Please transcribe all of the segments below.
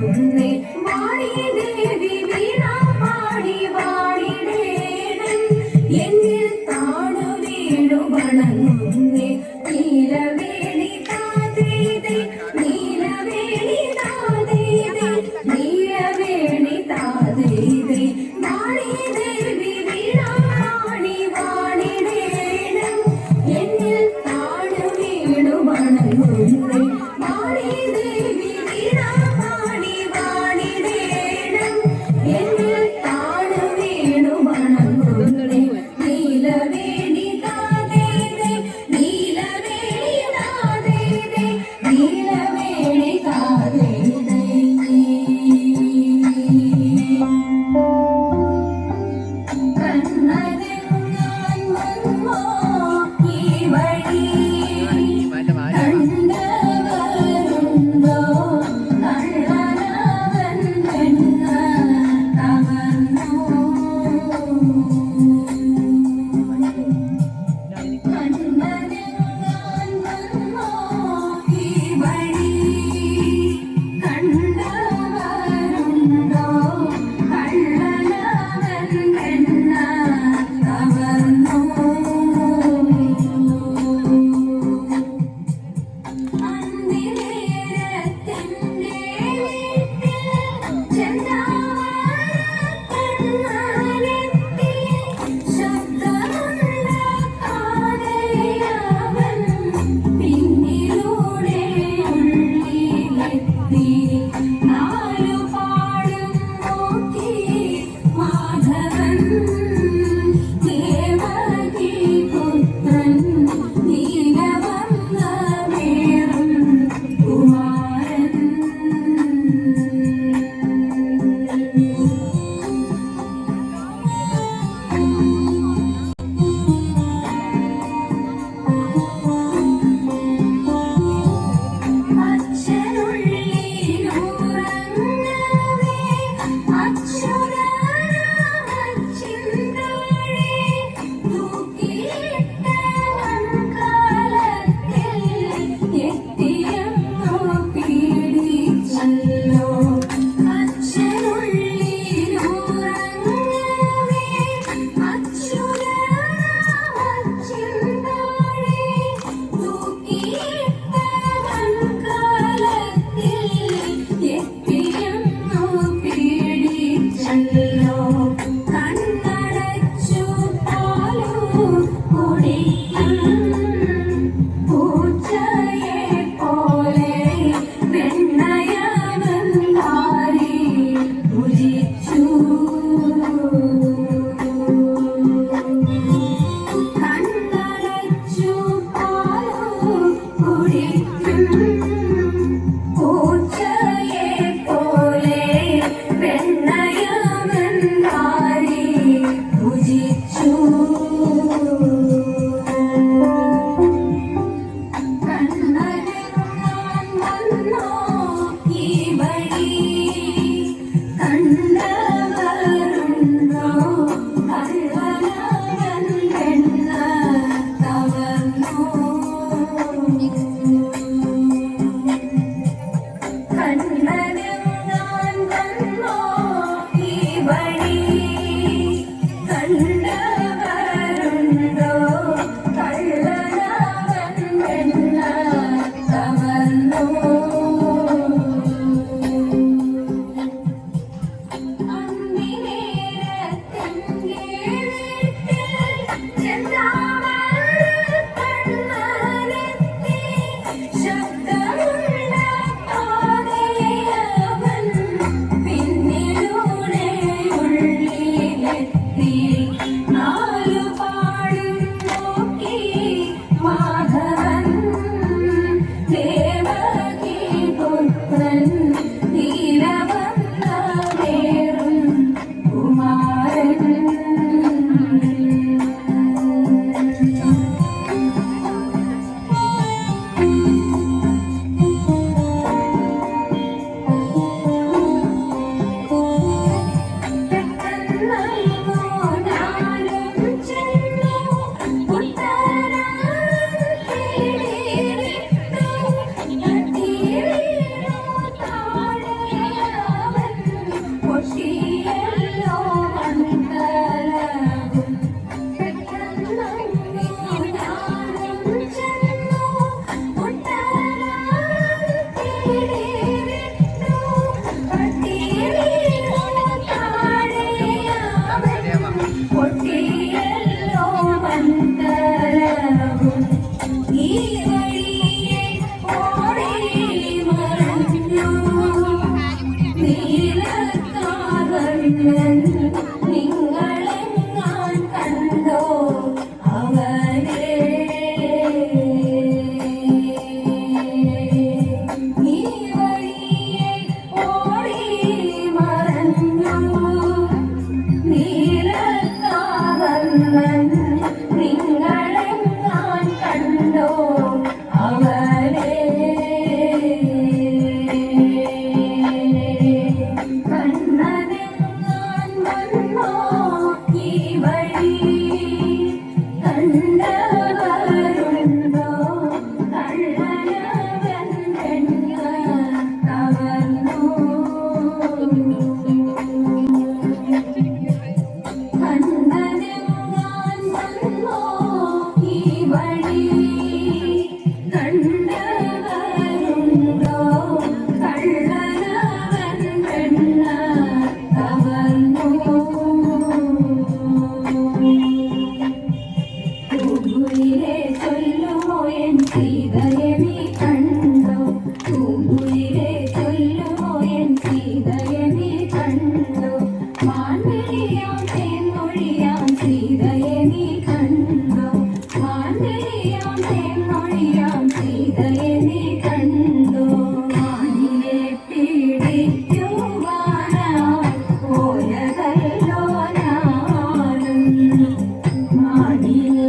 വണങ്ങുന്നേ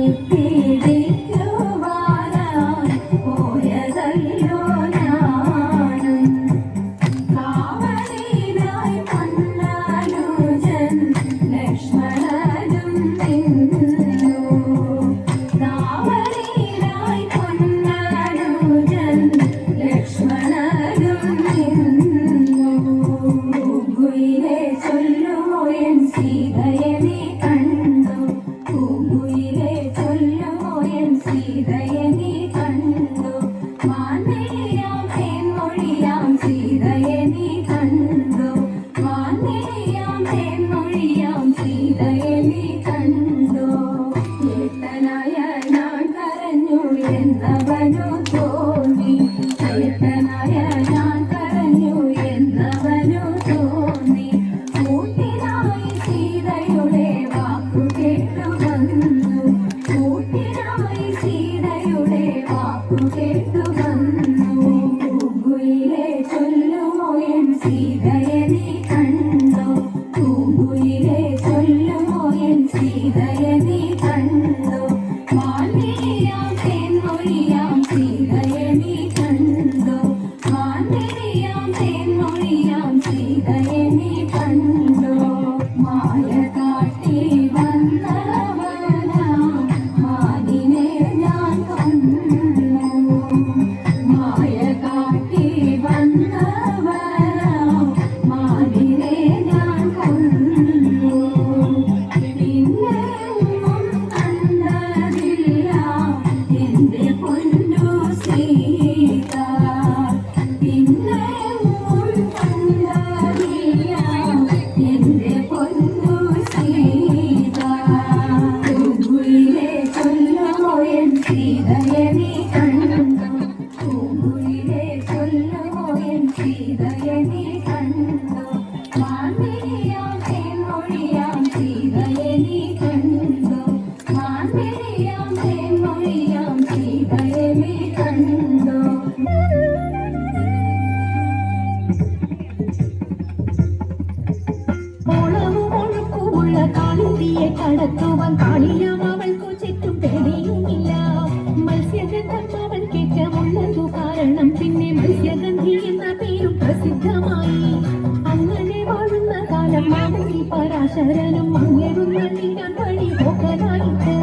Thank you. Govinda ಬನು ತೋ കടത്തുവാൻ പാടിയാം അവൾക്കു ചുറ്റും പേടിയുമില്ല. മത്സ്യഗന്ധം അവൾ കേറ്റമുള്ളതു കാരണം പിന്നെ മത്സ്യഗന്ധി എന്ന പേരും പ്രസിദ്ധമായി. അങ്ങനെ വാഴുന്ന കാലം മാനസി പരാശരനും അങ്ങേറുന്ന നീരാൻ വഴി പോക്കനായിട്ട്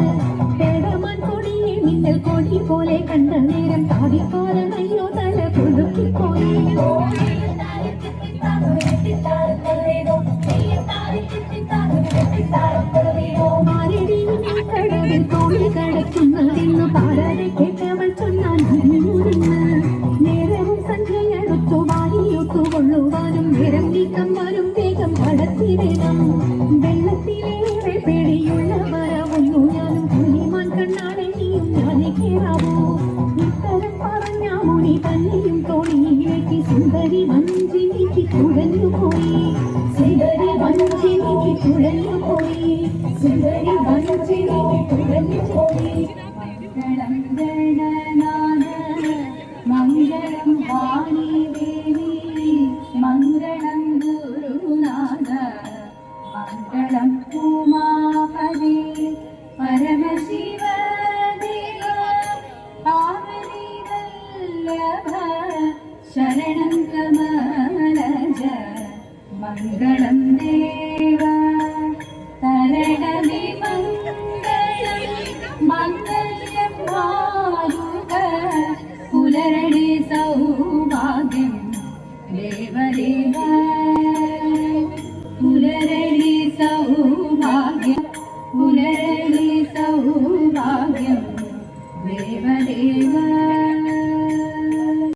പേടമാൻ കൊടിയെ മിന്നൽ കൊടി പോലെ കണ്ട നേരം താടിക്കാരനയ്യോ തല കൊഴുക്കിപ്പോയി താഴെ താഴെ താഴെ താഴെ ഉള്ളിൽ കടക്കുന്നതിന്നു പാടാതെ കേട്ടവൾ ചൊന്നാൻ മുറിഞ്ഞ് നേരവും സഞ്ചയടുത്തു വേഗം വളർത്തി വേണം